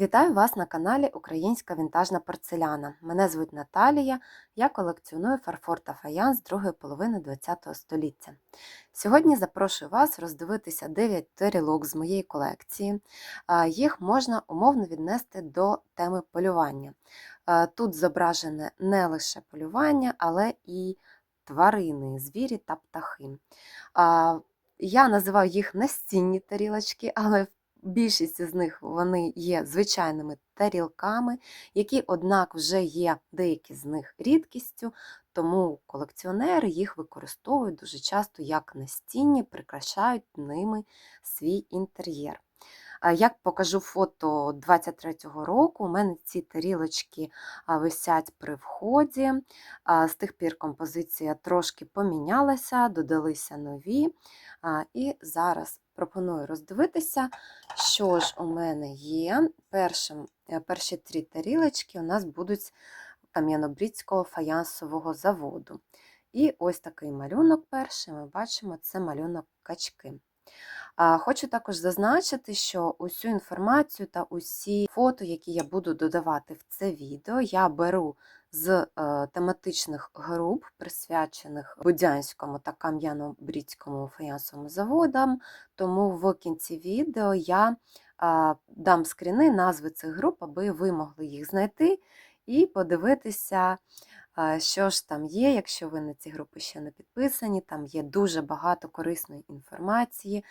Вітаю вас на каналі Українська вінтажна порцеляна. Мене звуть Наталія, я колекціоную фарфор та фаянс другої половини ХХ століття. Сьогодні запрошую вас роздивитися 9 тарілок з моєї колекції. Їх можна умовно віднести до теми полювання. Тут зображене не лише полювання, але і тварини, звірі та птахи. Я називаю їх настінні тарілочки, але Більшість з них вони є звичайними тарілками, які, однак, вже є деякі з них рідкістю, тому колекціонери їх використовують дуже часто як настінні, прикрашають ними свій інтер'єр. Як покажу фото 23-го року, у мене ці тарілочки висять при вході. З тих пір композиція трошки помінялася, додалися нові. І зараз пропоную роздивитися, що ж у мене є. Першим, е, перші три тарілочки у нас будуть кам'янобрідського фаянсового заводу. І ось такий малюнок перший, ми бачимо, це малюнок качки. Хочу також зазначити, що усю інформацію та усі фото, які я буду додавати в це відео, я беру з е, тематичних груп, присвячених Будянському та Кам'яно-Брідському фаянсовим заводам. Тому в кінці відео я а, дам скріни назви цих груп, аби ви могли їх знайти і подивитися, що ж там є, якщо ви на ці групи ще не підписані. Там є дуже багато корисної інформації.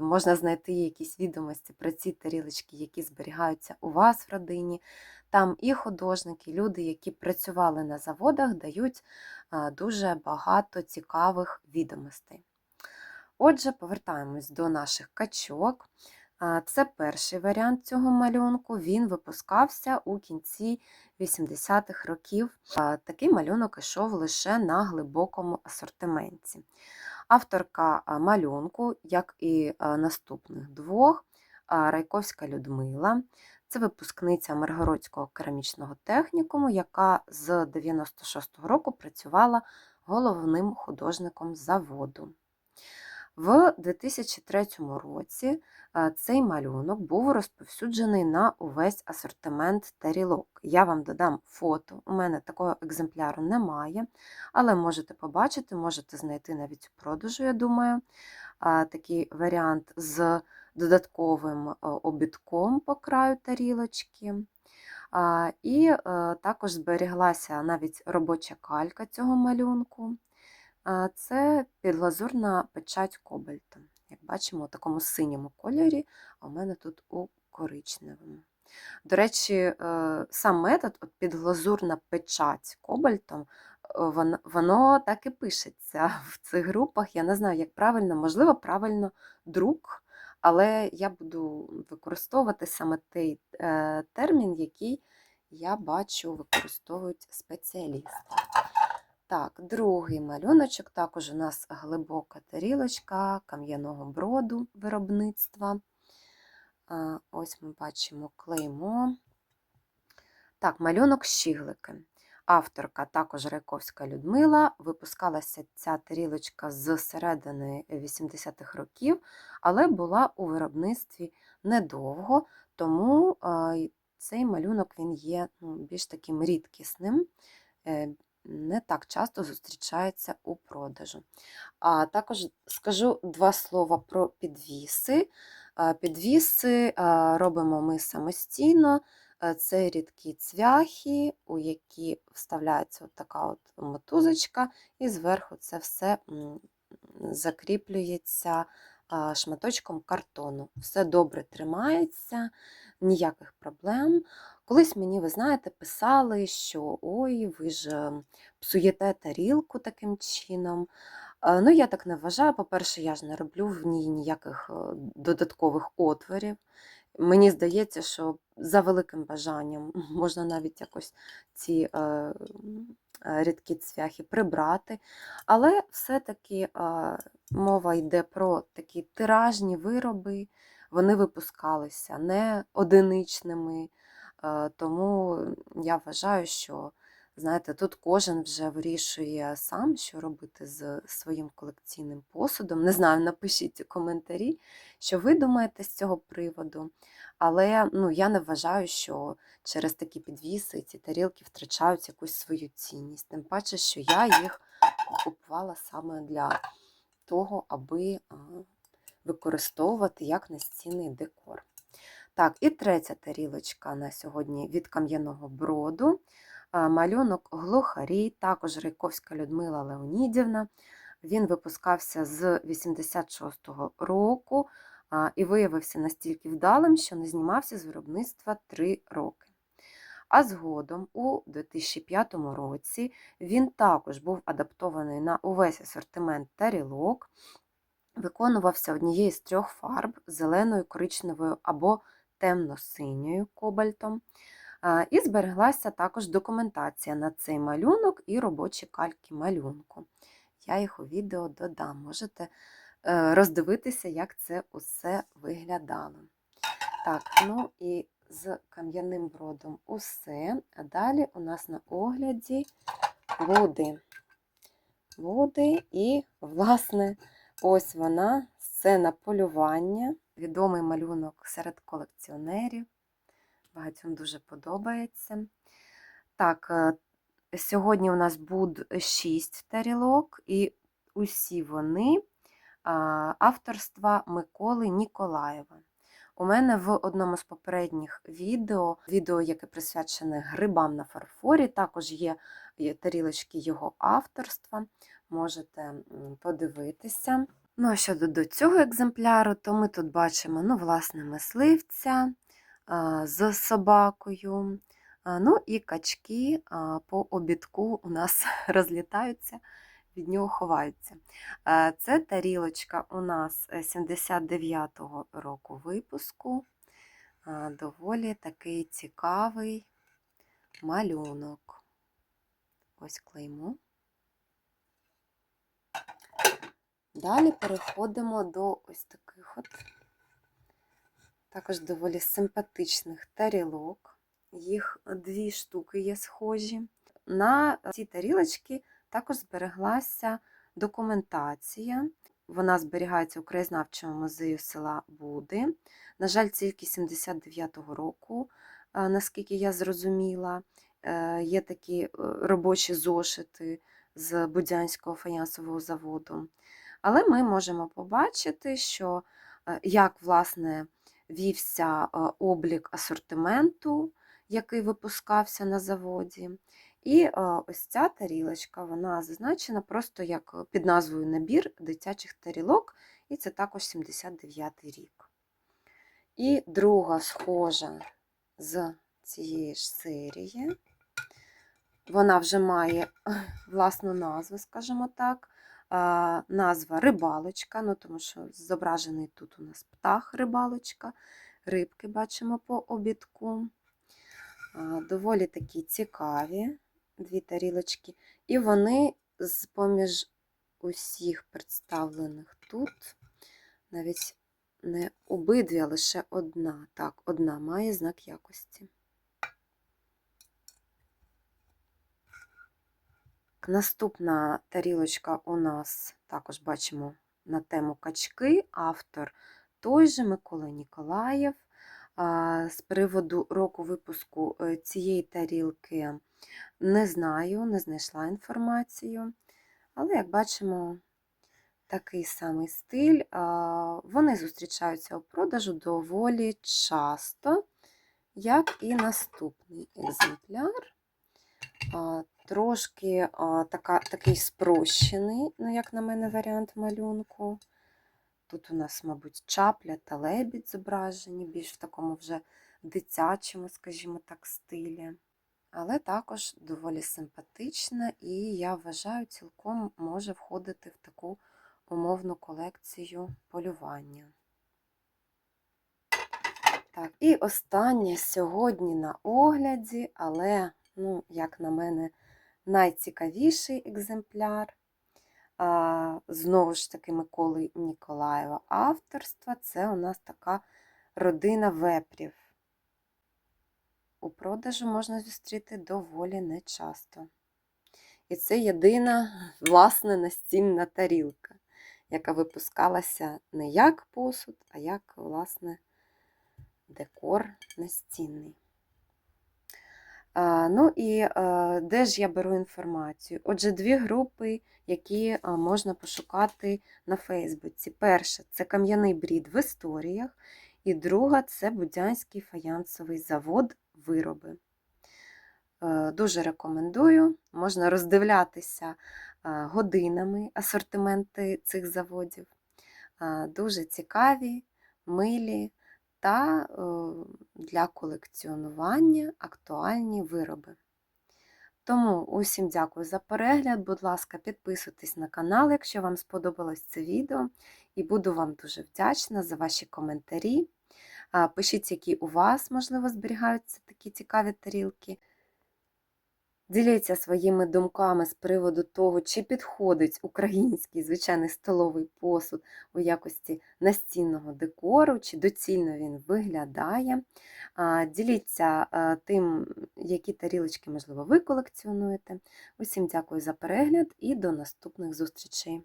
Можна знайти якісь відомості про ці тарілочки, які зберігаються у вас в родині. Там і художники, люди, які працювали на заводах, дають дуже багато цікавих відомостей. Отже, повертаємось до наших качок. Це перший варіант цього малюнку. Він випускався у кінці 80-х років. Такий малюнок ішов лише на глибокому асортименті. Авторка малюнку, як і наступних двох, Райковська Людмила. Це випускниця Миргородського керамічного технікуму, яка з 96-го року працювала головним художником заводу. В 2003 році цей малюнок був розповсюджений на увесь асортимент тарілок. Я вам додам фото, у мене такого екземпляру немає, але можете побачити, можете знайти навіть у продажу, я думаю, такий варіант з додатковим е, обідком по краю тарілочки. І е, також зберіглася навіть робоча калька цього малюнку. Це підглазурна печать кобальту. Як бачимо, у такому синьому кольорі, а у мене тут у коричневому. До речі, е, сам метод от підглазурна печать кобальтом, е, воно, воно так і пишеться в цих групах. Я не знаю, як правильно, можливо, правильно друк, але я буду використовувати саме той е, термін, який я бачу, використовують спеціалісти. Так, другий малюночок, також у нас глибока тарілочка кам'яного броду виробництва. Ось ми бачимо клеймо. Так, малюнок щіглики. Авторка також Райковська Людмила. Випускалася ця тарілочка з середини 80-х років, але була у виробництві недовго, тому цей малюнок він є ну, більш таким рідкісним, е, не так часто зустрічається у продажу. А також скажу два слова про підвіси. Підвіси робимо ми самостійно. Це рідкі цвяхи, у які вставляється от така от мотузочка, і зверху це все закріплюється шматочком картону. Все добре тримається, ніяких проблем. Колись мені, ви знаєте, писали, що ой, ви ж псуєте тарілку таким чином. Ну, я так не вважаю. По-перше, я ж не роблю в ній ніяких додаткових отворів. Мені здається, що за великим бажанням можна навіть якось ці е, рідкі цвяхи прибрати. Але все-таки е, мова йде про такі тиражні вироби, вони випускалися не одиничними. Е, тому я вважаю, що знаєте, тут кожен вже вирішує сам, що робити з своїм колекційним посудом. Не знаю, напишіть коментарі, що ви думаєте з цього приводу. Але ну, я не вважаю, що через такі підвіси ці тарілки втрачають якусь свою цінність. Тим паче, що я їх купувала саме для того, аби використовувати як настінний декор. Так, і третя тарілочка на сьогодні від кам'яного броду. Малюнок глухарі, також Райковська Людмила Леонідівна. Він випускався з 86-го року і виявився настільки вдалим, що не знімався з виробництва 3 роки. А згодом, у 2005 році, він також був адаптований на увесь асортимент тарілок, виконувався однією з трьох фарб зеленою, коричневою або темно-синьою кобальтом. А, І збереглася також документація на цей малюнок і робочі кальки малюнку. Я їх у відео додам. Можете е, роздивитися, як це усе виглядало. Так, ну і з кам'яним бродом усе. А далі у нас на огляді води. Води і, власне, ось вона, сцена полювання, відомий малюнок серед колекціонерів. Багатьом дуже подобається. Так, е, сьогодні у нас буде 6 тарілок, і усі вони авторства Миколи Ніколаєва. У мене в одному з попередніх відео, відео, яке присвячене грибам на фарфорі, також є тарілочки його авторства. Можете подивитися. Ну, а щодо до цього екземпляру, то ми тут бачимо ну, власне, мисливця з собакою. Ну і качки по обідку у нас розлітаються, від нього ховаються. Е, Це тарілочка у нас 79-го року випуску. Доволі такий цікавий малюнок. Ось клеймо. Далі переходимо до ось таких от також доволі симпатичних тарілок. Їх дві штуки є схожі. На ці тарілочки також збереглася документація. Вона зберігається у краєзнавчому музею села Буди. На жаль, тільки 79-го року, е, наскільки я зрозуміла, Е, є такі е, робочі зошити з Будянського фаянсового заводу. Але ми можемо побачити, що як власне вівся облік асортименту, який випускався на заводі. І ось ця тарілочка, вона зазначена просто як під назвою набір дитячих тарілок, і це також 79 рік. І друга схожа з цієї ж серії. Вона вже має власну назву, скажімо так. Назва рибалочка, ну тому що зображений тут у нас птах рибалочка, рибки бачимо по обідку. Доволі такі цікаві дві тарілочки. І вони з-поміж усіх представлених тут, навіть не обидві, а лише одна. Так, одна має знак якості. Наступна тарілочка у нас також бачимо на тему качки, автор той же Микола Ніколаєв. З приводу року випуску е, цієї тарілки не знаю, не знайшла інформацію, але, як бачимо, такий самий стиль. Вони зустрічаються у продажу доволі часто, як і наступний екземпляр. Трошки а, така, такий спрощений, ну, як на мене, варіант малюнку. Тут у нас, мабуть, чапля та лебідь зображені, більш в такому вже дитячому, скажімо так, стилі. Але також доволі симпатична і, я вважаю, цілком може входити в таку умовну колекцію полювання. Так, і останнє сьогодні на огляді, але, ну, як на мене, найцікавіший екземпляр. Знову ж таки, Миколи Ніколаєва авторства це у нас така родина вепрів. У продажу можна зустріти доволі нечасто. І це єдина власне настінна тарілка, яка випускалася не як посуд, а як, власне, декор настінний. А, Ну і е, де ж я беру інформацію? Отже, дві групи, які е, можна пошукати на Фейсбуці. Перша це кам'яний брід в історіях, і друга це Будянський фаянсовий завод вироби. Е, Дуже рекомендую. Можна роздивлятися е, годинами асортименти цих заводів. Е, Дуже цікаві, милі та е, для колекціонування актуальні вироби. Тому усім дякую за перегляд. Будь ласка, підписуйтесь на канал, якщо вам сподобалось це відео, і буду вам дуже вдячна за ваші коментарі. Пишіть, які у вас, можливо, зберігаються такі цікаві тарілки. Діліться своїми думками з приводу того, чи підходить український звичайний столовий посуд у якості настінного декору, чи доцільно він виглядає. Діліться тим, які тарілочки, можливо, ви колекціонуєте. Усім дякую за перегляд і до наступних зустрічей!